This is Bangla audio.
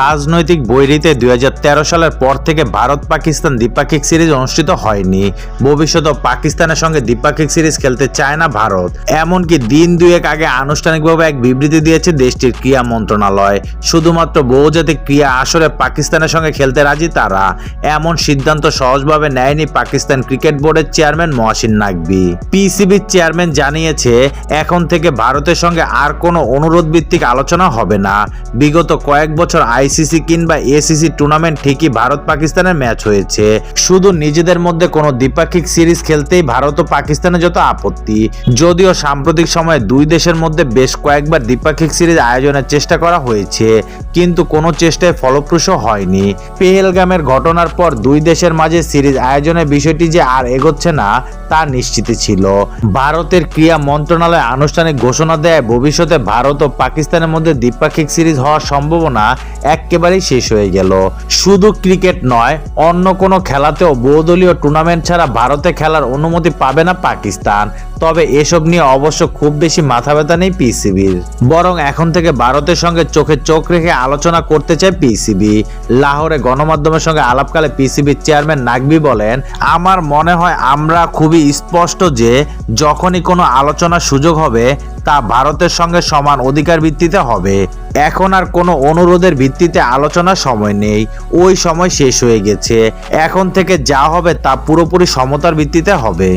রাজনৈতিক বৈরিতে দুই হাজার তেরো সালের পর থেকে ভারত পাকিস্তান দ্বিপাক্ষিক সিরিজ অনুষ্ঠিত হয়নি। ভবিষ্যতে পাকিস্তানের সঙ্গে দ্বিপাক্ষিক সিরিজ খেলতে চায় না ভারত। এমনকি দিন দুয়েক আগে আনুষ্ঠানিকভাবে এক বিবৃতি দিয়েছে দেশটির ক্রীড়া মন্ত্রণালয়। শুধুমাত্র বহুজাতিক ক্রীড়া আসরে পাকিস্তানের সঙ্গে খেলতে রাজি তারা। এমন সিদ্ধান্ত সহজভাবে নেয়নি পাকিস্তান ক্রিকেট বোর্ডের চেয়ারম্যান মহাসিন নাকবি পিসিবির চেয়ারম্যান জানিয়েছে, এখন থেকে ভারতের সঙ্গে আর কোনো অনুরোধ ভিত্তিক আলোচনা হবে না। বিগত কয়েক বছর আইসিসি কিংবা এসিসি টুর্নামেন্ট ঠিকই ভারত পাকিস্তানের ম্যাচ হয়েছে। শুধু নিজেদের মধ্যে কোনো দ্বিপাক্ষিক সিরিজ খেলতেই ভারত ও পাকিস্তানের যত আপত্তি, যদিও সাম্প্রতিক সময়ে দুই দেশের মধ্যে বেশ কয়েকবার দ্বিপাক্ষিক সিরিজ আয়োজনের চেষ্টা করা হয়েছে, কিন্তু কোনো চেষ্টায় ফলপ্রসূ হয়নি। পেহেলগামের ঘটনার পর দুই দেশের মাঝে সিরিজ আয়োজনের বিষয়টি যে আর এগোচ্ছে না, তা নিশ্চিত ছিল। ভারতের ক্রীড়া মন্ত্রণালয় আনুষ্ঠানিক ঘোষণা দেয়, ভবিষ্যতে ভারত ও পাকিস্তানের মধ্যে দ্বিপাক্ষিক সিরিজ হওয়ার সম্ভাবনা একেবারেই শেষ হয়ে গেল। শুধু ক্রিকেট নয়, অন্য কোনো খেলাতেও বহুদলীয় টুর্নামেন্ট ছাড়া ভারতে খেলার অনুমতি পাবে না পাকিস্তান। তবে এসব নিয়ে অবশ্য খুব বেশি মাথা ব্যথা নেই পিসিবির। বরং এখন থেকে ভারতের সঙ্গে চোখে চোখ রেখে আলোচনা করতে চায় পিসিবি। লাহোরে গণমাধ্যমের সঙ্গে আলাপকালে পিসিবির চেয়ারম্যান নাকবি বলেন, আমার মনে হয় আমরা খুবই স্পষ্ট যে, যখনই কোনো আলোচনার সুযোগ হবে, তা ভারতের সঙ্গে সমান অধিকার ভিত্তিতে হবে। এখন আর কোনো অনুরোধের ভিত্তিতে আলোচনার সময় নেই। ওই সময় শেষ হয়ে গেছে। এখন থেকে যা হবে তা পুরোপুরি সমতার ভিত্তিতে হবে।